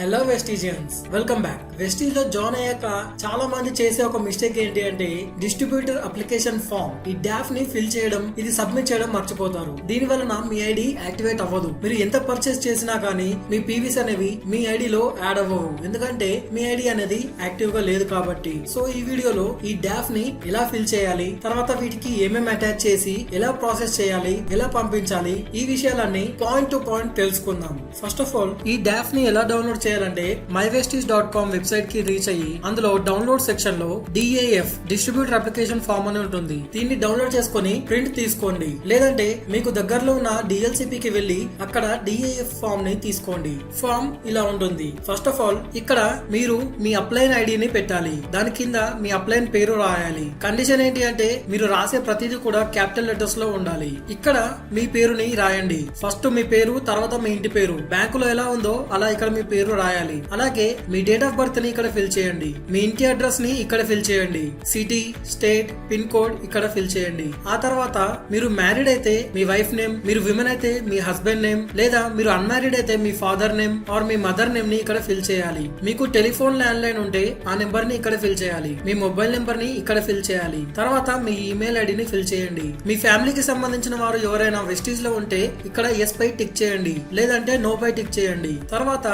Hello Vestigians welcome back వెస్టీజ్లో join అయ్యాక చాలా మంది చేసే ఒక మిస్టేక్ ఏంటి అంటే డిస్ట్రిబ్యూటర్ అప్లికేషన్ ఫామ్ ఈ డాఫ్ని ఫిల్ చేయడం ఇది సబ్మిట్ చేయడం మర్చిపోతారు. దీని వలన మీ ఐడి యాక్టివేట్ అవ్వదు. మీరు ఎంత పర్చేస్ చేసినా కానీ మీ పీవీస్ అనేవి మీ ఐడిలో యాడ్ అవ్వవు. ఎందుకంటే మీ ఐడి అనేది యాక్టివ్గా లేదు కాబట్టి. సో ఈ వీడియోలో ఈ డాఫ్ని ఎలా ఫిల్ చేయాలి తర్వాత వీటికి ఏమేమి అటాచ్ చేసి ఎలా ప్రాసెస్ చేయాలి ఎలా పంపించాలి ఈ విషయాలన్నీ పాయింట్ టు పాయింట్ తెలుసుకుందాం. ఫస్ట్ ఆఫ్ ఆల్ ఈ డాఫ్ని ఎలా డౌన్లోడ్ చేయాలంటే మైవెస్టీస్ డాట్ కామ్ వెబ్సైట్కి రీచ్ అయ్యి అందులో డౌన్లోడ్ సెక్షన్లో డిఏఎఫ్ డిస్ట్రిబ్యూటర్ అప్లికేషన్ ఫామ్ అని ఉంటుంది. దీన్ని డౌన్లోడ్ చేసుకొని ప్రింట్ తీసుకోండి. లేదంటే మీకు దగ్గరలో ఉన్న డిఎల్సిపి కి వెళ్ళి అక్కడ డిఏఎఫ్ ఫామ్ని తీసుకోండి. ఫామ్ ఇలా ఉంటుంది. ఫస్ట్ ఆఫ్ ఆల్ ఇక్కడ మీరు మీ అప్లైన్ ఐడిని పెట్టాలి. దాని కింద మీ అప్లైన్ పేరు రాయాలి. కండిషన్ ఏంటి అంటే మీరు రాసే ప్రతిదీ కూడా క్యాపిటల్ లెటర్స్లో ఉండాలి. ఇక్కడ మీ పేరుని రాయండి. ఫస్ట్ మీ పేరు తర్వాత మీ ఇంటి పేరు. బ్యాంకులో ఎలా ఉందో అలా ఇక్కడ మీ పేరు రాయాలి. అలాగే మీ డేట్ ఆఫ్ బర్త్ని ఇక్కడ ఫిల్ చేయండి. మీ ఇంటి అడ్రస్ని ఇక్కడ ఫిల్ చేయండి. సిటీ స్టేట్ పిన్ కోడ్ ఇక్కడ ఫిల్ చేయండి. ఆ తర్వాత మీరు మ్యారీడ్ అయితే మీ వైఫ్ నేమ్ మీరు విమెన్ అయితే మీ హస్బెండ్ నేమ్ లేదా మీరు అన్మ్యారీడ్ అయితే మీ ఫాదర్ నేమ్ ఆర్ మీ మదర్ నేమ్ని ఇక్కడ ఫిల్ చేయాలి. మీకు టెలిఫోన్ ల్యాండ్ లైన్ ఉంటే ఆ నెంబర్ని ఇక్కడ ఫిల్ చేయాలి. మీ మొబైల్ నెంబర్ని ఇక్కడ ఫిల్ చేయాలి. తర్వాత మీ ఈమెయిల్ ఐడిని ఫిల్ చేయండి. మీ ఫ్యామిలీకి సంబంధించిన వారు ఎవరైనా వెస్టీజ్లో ఉంటే ఇక్కడ ఎస్ పై టిక్ చేయండి. లేదంటే నో పై టిక్ చేయండి. తర్వాత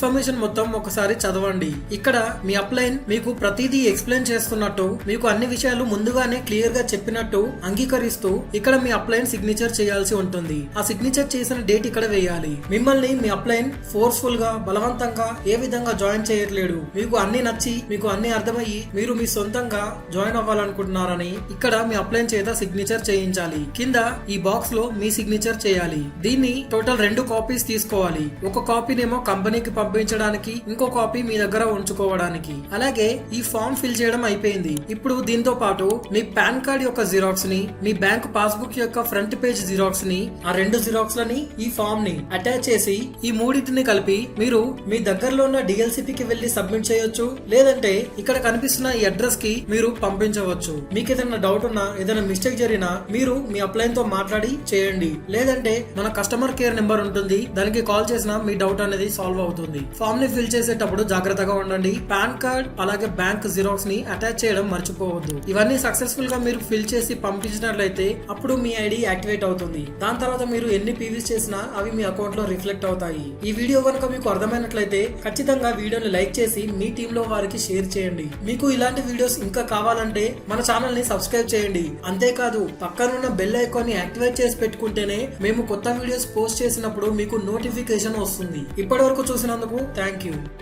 ఇన్ఫర్మేషన్ మొత్తం ఒకసారి చదవండి. ఇక్కడ మీ అప్లైన్ మీకు ప్రతిదీ ఎక్స్ప్లెయిన్ చేస్తున్నట్టు మీకు అన్ని విషయాలు ముందుగానే క్లియర్గా చెప్పినట్టు అంగీకరిస్తూ ఇక్కడ మీ అప్లైన్ సిగ్నేచర్ చేయాల్సి ఉంటుంది. ఆ సిగ్నేచర్ చేసిన డేట్ ఇక్కడ వేయాలి. మిమ్మల్ని మీ అప్లైన్ ఫోర్స్ఫుల్గా బలవంతంగా ఏ విధంగా జాయిన్ చేయట్లేడు. మీకు అన్ని నచ్చి మీకు అన్ని అర్థమయ్యి మీరు మీ సొంతంగా జాయిన్ అవ్వాలనుకుంటున్నారని ఇక్కడ మీ అప్లైన్ చేత సిగ్నేచర్ చేయించాలి. కింద ఈ బాక్స్లో మీ సిగ్నేచర్ చేయాలి. దీన్ని టోటల్ రెండు కాపీస్ తీసుకోవాలి. ఒక కాపీనేమో కంపెనీకి పంపించడానికి ఇంకో కాపీ మీ దగ్గర ఉంచుకోవడానికి. అలాగే ఈ ఫామ్ ఫిల్ చేయడం అయిపోయింది. ఇప్పుడు దీంతో పాటు మీ పాన్ కార్డ్ యొక్క జిరాక్స్ని మీ బ్యాంక్ పాస్బుక్ యొక్క ఫ్రంట్ పేజ్ జిరాక్స్ని ఆ రెండు జిరాక్స్ లని ఈ ఫామ్ని అటాచ్ చేసి ఈ మూడింటిని కలిపి మీరు మీ దగ్గరలో ఉన్న డిఎల్సిపి కి వెళ్ళి సబ్మిట్ చేయొచ్చు. లేదంటే ఇక్కడ కనిపిస్తున్న ఈ అడ్రస్కి మీరు పంపించవచ్చు. మీకు ఏదైనా డౌట్ ఉన్నా ఏదైనా మిస్టేక్ జరిగినా మీరు మీ అప్లైన్తో మాట్లాడి చేయండి. లేదంటే మన కస్టమర్ కేర్ నెంబర్ ఉంటుంది. దానికి కాల్ చేసినా మీ డౌట్ అనేది సాల్వ్ అవుతుంది. ఫామ్ని ఫిల్ చేసేటప్పుడు జాగ్రత్తగా ఉండండి. పాన్ కార్డ్ అలాగే బ్యాంక్ జిరాక్స్ని అటాచ్ చేయడం మర్చిపోవద్దు. ఇవన్నీ సక్సెస్ఫుల్గా మీరు ఫిల్ చేసి పంపించినట్లయితే అప్పుడు మీ ఐడి యాక్టివేట్ అవుతుంది. దాని తర్వాత మీరు ఎన్ని పీవీస్ చేసినా అవి మీ అకౌంట్లో రిఫ్లెక్ట్ అవుతాయి. ఈ వీడియో కనుక మీకు అర్థమైనట్లయితే ఖచ్చితంగా వీడియోని లైక్ చేసి మీ టీమ్లో వారికి షేర్ చేయండి. మీకు ఇలాంటి వీడియోస్ ఇంకా కావాలంటే మన ఛానల్ని సబ్స్క్రైబ్ చేయండి. అంతేకాదు పక్కనున్న బెల్ ఐకాన్ని యాక్టివేట్ చేసి పెట్టుకుంటేనే మేము కొత్త వీడియోస్ పోస్ట్ చేసినప్పుడు మీకు నోటిఫికేషన్ వస్తుంది. ఇప్పటి వరకు చూసినందుకు Thiago. Thank you.